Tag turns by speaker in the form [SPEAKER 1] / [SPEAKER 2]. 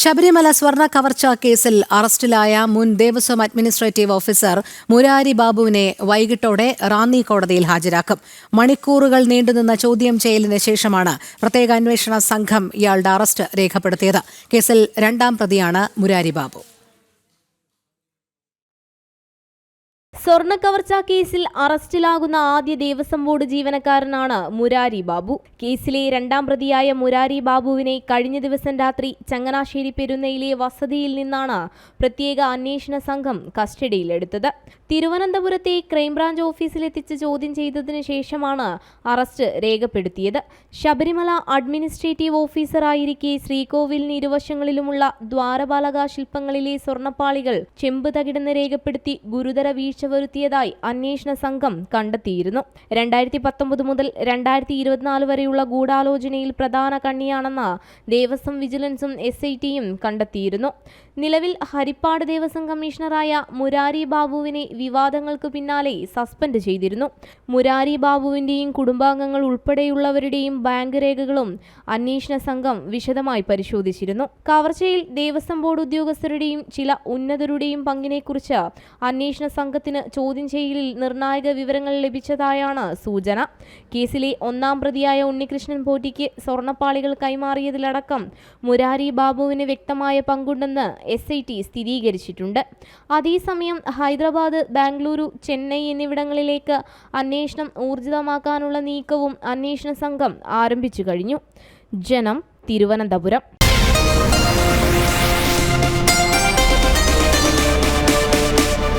[SPEAKER 1] ശബരിമല സ്വർണ കവർച്ച കേസിൽ അറസ്റ്റിലായ മുൻ ദേവസ്വം അഡ്മിനിസ്ട്രേറ്റീവ് ഓഫീസർ മുരാരി ബാബുവിനെ വൈകിട്ടോടെ റാന്നി കോടതിയിൽ ഹാജരാക്കും. മണിക്കൂറുകൾ നീണ്ടുനിന്ന ചോദ്യം ചെയ്യലിന് ശേഷമാണ് പ്രത്യേക അന്വേഷണ സംഘം ഇയാളുടെ അറസ്റ്റ് രേഖപ്പെടുത്തിയത്. കേസിൽ രണ്ടാം പ്രതിയാണ് മുരാരി ബാബു.
[SPEAKER 2] സ്വർണ കവർച്ച കേസിൽ അറസ്റ്റിലാകുന്ന ആദ്യ ദേവസ്വം ബോർഡ് ജീവനക്കാരനാണ് മുരാരി ബാബു. കേസിലെ രണ്ടാം പ്രതിയായ മുരാരി ബാബുവിനെ കഴിഞ്ഞ ദിവസം രാത്രി ചങ്ങനാശ്ശേരി പെരുന്നയിലെ വസതിയിൽ നിന്നാണ് പ്രത്യേക അന്വേഷണ സംഘം കസ്റ്റഡിയിലെടുത്തത്. തിരുവനന്തപുരത്തെ ക്രൈംബ്രാഞ്ച് ഓഫീസിലെത്തിച്ച് ചോദ്യം ചെയ്തതിനു ശേഷമാണ് അറസ്റ്റ് രേഖപ്പെടുത്തിയത്. ശബരിമല അഡ്മിനിസ്ട്രേറ്റീവ് ഓഫീസറായിരിക്കെ ശ്രീകോവിലിന് ഇരുവശങ്ങളിലുമുള്ള ദ്വാരപാലക ശില്പങ്ങളിലെ സ്വർണപ്പാളികൾ ചെമ്പ് തകിടെന്ന് രേഖപ്പെടുത്തി ഗുരുതര വീഴ്ച വരുത്തിയതായി അന്വേഷണ സംഘം കണ്ടെത്തിയിരുന്നു. രണ്ടായിരത്തി പത്തൊമ്പത് മുതൽ രണ്ടായിരത്തി ഇരുപത്തിനാല് വരെയുള്ള ഗൂഢാലോചനയിൽ പ്രധാന കണ്ണിയാണെന്ന് ദേവസ്വം വിജിലൻസും എസ് ഐ ടിയും കണ്ടെത്തിയിരുന്നു. നിലവിൽ ഹരിപ്പാട് ദേവസ്വം കമ്മീഷണറായ മുരാരി ബാബുവിനെ വിവാദങ്ങൾക്ക് പിന്നാലെ സസ്പെൻഡ് ചെയ്തിരുന്നു. മുരാരി ബാബുവിന്റെയും കുടുംബാംഗങ്ങൾ ഉൾപ്പെടെയുള്ളവരുടെയും ബാങ്ക് രേഖകളും അന്വേഷണ സംഘം വിശദമായി പരിശോധിച്ചിരുന്നു. കവർച്ചയിൽ ദേവസ്വം ബോർഡ് ഉദ്യോഗസ്ഥരുടെയും ചില ഉന്നതരുടെയും പങ്കിനെക്കുറിച്ച് അന്വേഷണ സംഘത്തിന് ചോദ്യം ചെയ്യലിൽ നിർണായക വിവരങ്ങൾ ലഭിച്ചതായാണ് സൂചന. കേസിലെ ഒന്നാം പ്രതിയായ ഉണ്ണികൃഷ്ണൻ പോറ്റിക്ക് സ്വർണപ്പാളികൾ കൈമാറിയതിലടക്കം മുരാരി ബാബുവിന് വ്യക്തമായ പങ്കുണ്ടെന്ന് എസ് ഐ ടി സ്ഥിരീകരിച്ചിട്ടുണ്ട്. അതേസമയം ഹൈദരാബാദ് ബാംഗ്ലൂരു ചെന്നൈ എന്നിവിടങ്ങളിലേക്ക് അന്വേഷണം ഊർജിതമാക്കാനുള്ള നീക്കവും അന്വേഷണ സംഘം ആരംഭിച്ചു കഴിഞ്ഞു. ജനം തിരുവനന്തപുരം.